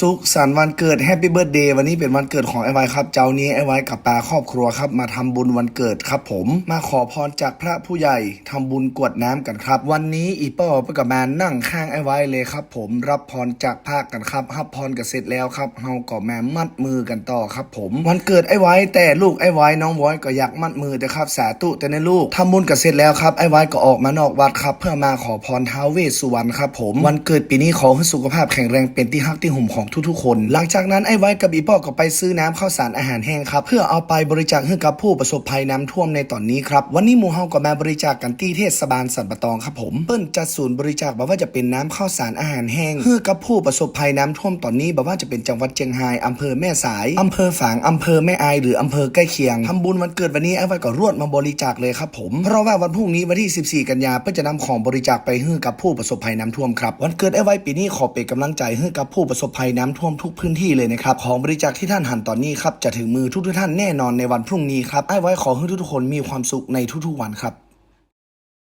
สุขสันต์วันเกิดแฮปปี้เบิร์ดเดย์วันนี้เป็นวันเกิดของไอไว้ครับ เจ้านี้ไอไว้กับปาครอบครัวครับ มาทำบุญวันเกิดครับผม มาขอพรจากพระผู้ใหญ่ทำบุญกวดน้ำกันครับ วันนี้อีป้อไปกับมานั่งข้างไอไว้เลยครับ ผมรับพรจากภาคกันครับรับพรกันเสร็จแล้วครับเฮาก็แม่มัดมือกันต่อครับผม วันเกิดไอไว้แต่ลูกไอไว้น้องไว้ก็อยากมัดมือแต่ครับสาธุแต่ในลูกทำบุญกันเสร็จแล้วครับไอไว้ก็ออกมานอกวัดครับ เพื่อมาขอพรท้าวเวสสุวรรณครับผมวันเกิดปีนี้ขอให้สุขภาพแข็งแรงเป็นที่ฮักที่หุ่มของทุกๆ คน หลังจากนั้นไอ้ไว้กับอีป้อก็ไปซื้อน้ำข้าวสารอาหารแห้งครับ เพื่อเอาไปบริจาคให้กับผู้ประสบภัยน้ำท่วมในตอนนี้ครับ วันนี้หมู่เฮาก็มาบริจาคกันที่เทศบาลสันปะตองครับผมเปิ้นจัดศูนย์บริจาคแบบว่าจะเป็นน้ำข้าวสารอาหารแห้งให้กับผู้ประสบภัยน้ำท่วมตอนนี้แบบว่าจะเป็นจังหวัดเชียงรายอำเภอแม่สายอำเภอฝางอำเภอแม่อายหรืออำเภอใกล้เคียงทำบุญวันเกิดวันนี้ไอ้ไว้ก็รวดมาบริจาคเลยครับผมเพราะว่าวันพรุ่งนี้วันที่ 14 กันยาเพื่อจะนำของบริจาคไปให้กับผู้ประสบภัยน้ำท่วมครับวันเกิดไอ้ไว้ปีนี้ขอเป็นกำลังใจให้กับผู้ประสบภัยน้ำท่วมทุกพื้นที่เลยนะครับของบริจาคที่ท่านหันตอนนี้ครับจะถึงมือทุกท่านแน่นอนในวันพรุ่งนี้ครับไอ้ไว้ขอให้ทุกๆคนมีความสุขในทุกๆวันครับ